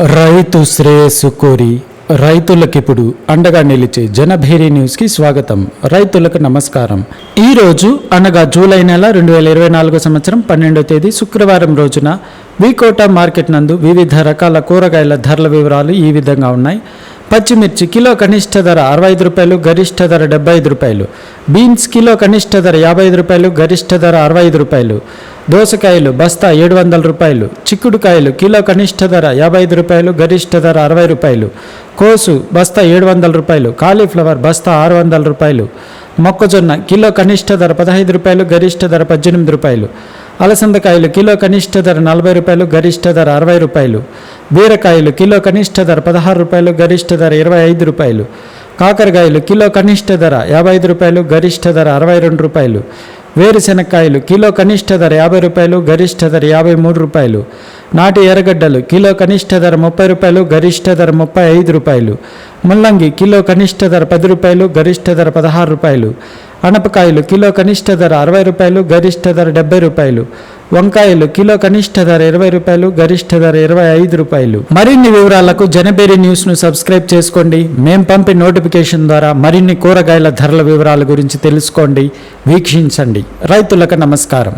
రైతు శ్రేయస్సు కోరి రైతులకిప్పుడు అండగా నిలిచే జనభేరి న్యూస్కి స్వాగతం. రైతులకు నమస్కారం. ఈ రోజు అనగా జూలై నెల రెండు వేల ఇరవై నాలుగు సంవత్సరం పన్నెండో తేదీ శుక్రవారం రోజున వికోట మార్కెట్ నందు వివిధ రకాల కూరగాయల ధరల వివరాలు ఈ విధంగా ఉన్నాయి. పచ్చిమిర్చి కిలో కనిష్ట ధర అరవై ఐదు రూపాయలు గరిష్ట ధర డెబ్బై ఐదు రూపాయలు. బీన్స్ కిలో కనిష్ట ధర యాభై ఐదు రూపాయలు గరిష్ట ధర అరవై ఐదు రూపాయలు. దోసకాయలు బస్తా ఏడు వందల రూపాయలు చిక్కుడుకాయలు కిలో కనిష్ట ధర యాభై ఐదు రూపాయలు గరిష్ట ధర అరవై రూపాయలు. కోసు బస్తా ఏడు వందల రూపాయలు కాలీఫ్లవర్ బస్తా ఆరు వందల రూపాయలు. మొక్కజొన్న కిలో కనిష్ట ధర పదహైదు రూపాయలు గరిష్ట ధర పద్దెనిమిది రూపాయలు. అలసందకాయలు కిలో కనిష్ట ధర నలభై రూపాయలు గరిష్ట ధర అరవై రూపాయలు. బీరకాయలు కిలో కనిష్ట ధర పదహారు రూపాయలు గరిష్ట ధర ఇరవై ఐదు రూపాయలు. కాకరకాయలు కిలో కనిష్ట ధర యాభై ఐదు రూపాయలు గరిష్ట ధర అరవై రెండు రూపాయలు. వేరుశెనక్కాయలు కిలో కనిష్ట ధర యాభై రూపాయలు గరిష్ట ధర యాభై మూడు రూపాయలు. నాటి ఎర్రగడ్డలు కిలో కనిష్ట ధర ముప్పై రూపాయలు గరిష్ట ధర ముప్పై ఐదు రూపాయలు. ముల్లంగి కిలో కనిష్ట ధర పది రూపాయలు గరిష్ట ధర పదహారు రూపాయలు. అనపకాయలు కిలో కనిష్ట ధర అరవై రూపాయలు గరిష్ట ధర డెబ్బై రూపాయలు. వంకాయలు కిలో కనిష్ట ధర ఇరవై రూపాయలు గరిష్ట ధర ఇరవై ఐదు రూపాయలు. మరిన్ని వివరాలకు జనబేరి న్యూస్ను సబ్స్క్రైబ్ చేసుకోండి. మేం పంపే నోటిఫికేషన్ ద్వారా మరిన్ని కూరగాయల ధరల వివరాల గురించి తెలుసుకోండి. వీక్షించండి. రైతులకు నమస్కారం.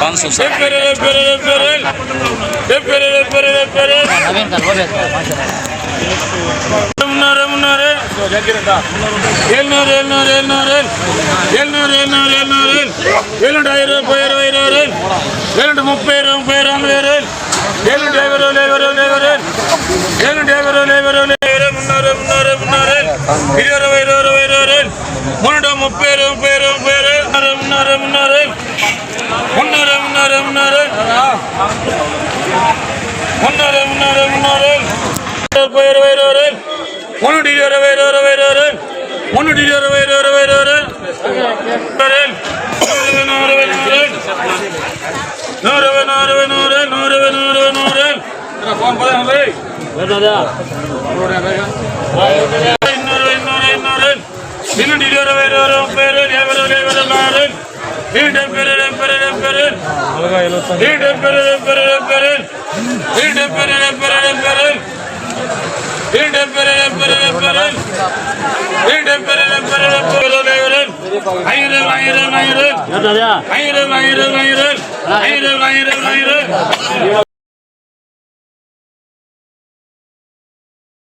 પાંચસો முன்னூறு முன்னூறு எழுநூறு எழுநூறு எழுநூறு எழுநூறு எழுநூறு எழுநூறு எழுநூறு ஐநூறு இருபது இருபது இருபது எழுநூறு முப்பது ఇరవై ఇరవై ఇరవై మూడు ముప్పై ముప్పై ముప్పై ఉన్నారు ఉన్నారు ఉన్నారు ఉన్నారు ఉన్నారు ఉన్నారు ఉన్నారు ఉన్నారు ముప్పై ఇరవై ఇరవై ஒன்று இருபது இருபது இருபது இருபது ஒன்று இருபது இருபது இருபது இருபது நூறு நூறு நூறு மீண்டும் பெரிடம் பெரிடம் பெரில் மீண்டும் பெரிடம் பெரிடம் பெரில் மீண்டும் பெரிடம் பெரிடம் பெரில் மீண்டும் பெரிடம் பெரிடம் பெரில் மீண்டும் பெரிடம் பெரிடம் பெரில் ஐயரும் ஐயரும் ஐயரும்